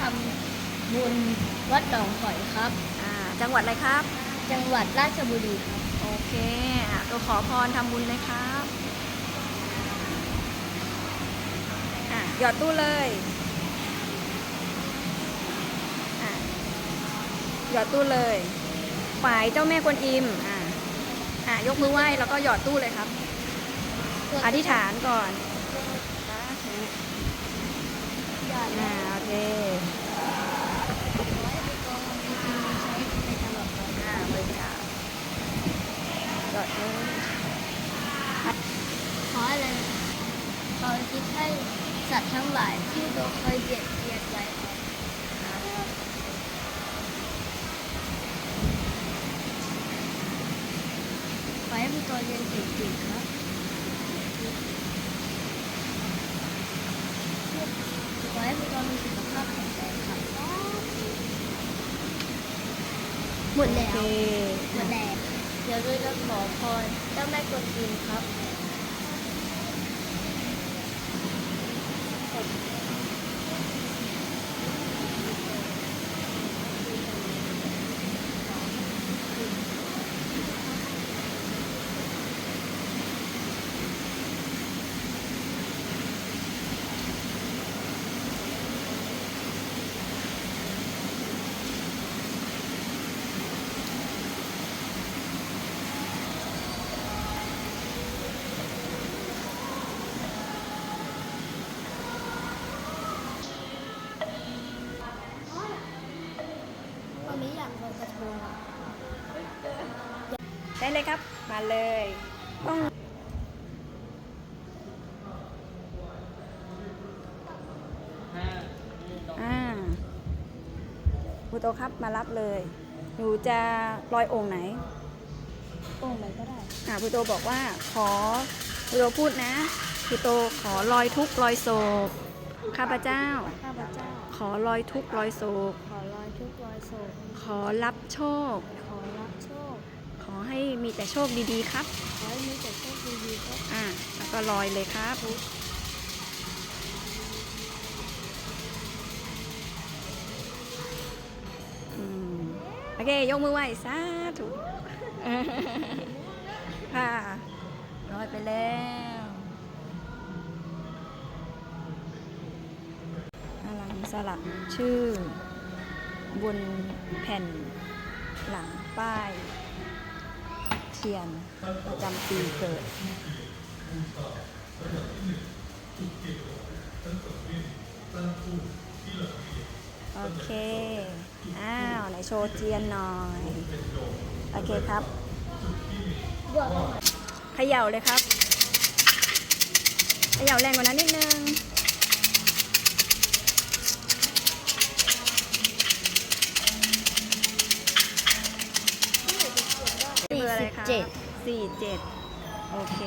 ทำบุญวัดหนองหอยครับ อ่าจังหวัดอะไรครับ จังหวัดราชบุรีครับ โอเคอะตัวขอพรทำบุญเลยครับอะหยอดตู้เลยอะหยอดตู้เลยฝ่ายเจ้าแม่กวนอิมอะอะยกมือไหว้แล้วก็หยอดตู้เลยครับ อธิษฐานก่อนสาธุยอดอ่าโอเคไว้ในกองมีกินมีใช้ในตลอดไป อ่าบริจาคหยอดเลย ขออะไรขอคิดให้สัตว์ทั้งหลายที่โดนเคยเบียดเบียนไว้ครับขอให้มีตัวเรียนเก่งๆครับขอให้พวกเรามีสุขภาพแข็งแรงครับหมดแล้วโอเคหมดแล้ว เดี๋ยวด้วยจะขอพรเจ้าแม่กวนอิมครับ วันนี้อยากลอยกระทงอะ ได้เลยครับ มาเลยต้องอ่าครูโตครับมารับเลย หนูจะลอยโองค์ไหนโอ่งไหนก็ได้อ่าครูโตบอกว่าขอครูโตพูดนะครูโตขอลอยทุกข์ลอยโศกข้าพเจ้า ข้าพเจ้า ขอลอยทุกข์ลอยโศกขอลอยทุกข์ลอยโศกขอรับโชค ขอรับโชคข อให้มีแต่โชคดีๆครับ ขอให้มีแต่โชคดีๆครับอ่าแล้วก็ลอยเลยครับอืมโอเค ยกมือไหว้สาธุค่ะลอยไปแล้วกำลังสลักชื่อบนแผ่นหลังป้าย เทียนประจำปีเกิด โอเค อ้าวไหนโชว์เทียนหน่อย โอเคครับเขย่าเลยครับเขย่าแรงกว่านั้นนิดนึง เจ็ด สี่เจ็ดโอเค